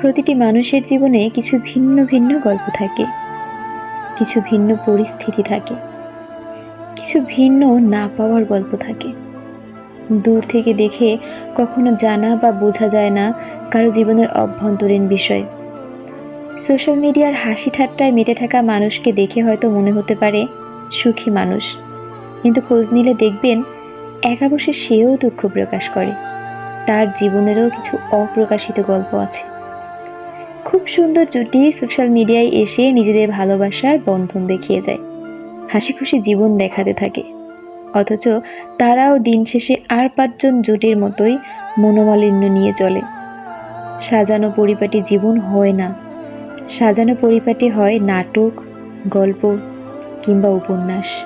প্রতিটি মানুষের জীবনে কিছু ভিন্ন ভিন্ন গল্প থাকে। কিছু ভিন্ন পরিস্থিতি থাকে। কিছু ভিন্ন না পাওয়ার গল্প থাকে। দূর থেকে দেখে কখনো জানা বা বোঝা যায় না কারও জীবনের অভ্যন্তরীণ বিষয়। সোশ্যাল মিডিয়ার হাসি ঠাট্টায় মেতে থাকা মানুষকে দেখে হয়তো মনে হতে পারে, সুখী মানুষ। কিন্তু খোঁজ নিলে দেখবেন, একা বসে সেও দুঃখ প্রকাশ করে। তার জীবনেরও কিছু অপ্রকাশিত গল্প আছে। খুব সুন্দর জুটি সোশ্যাল মিডিয়ায় এসে নিজেদের ভালোবাসার বন্ধন দেখিয়ে যায়। হাসি খুশি জীবন দেখাতে থাকে। অথচ তারাও দিন শেষে আর পাঁচজন জুটির মতোই মনোমালিন্য নিয়ে চলে। সাজানো পরিপাটি জীবন হয় না। সাজানো পরিপাটি হয় নাটক, গল্প কিংবা উপন্যাস।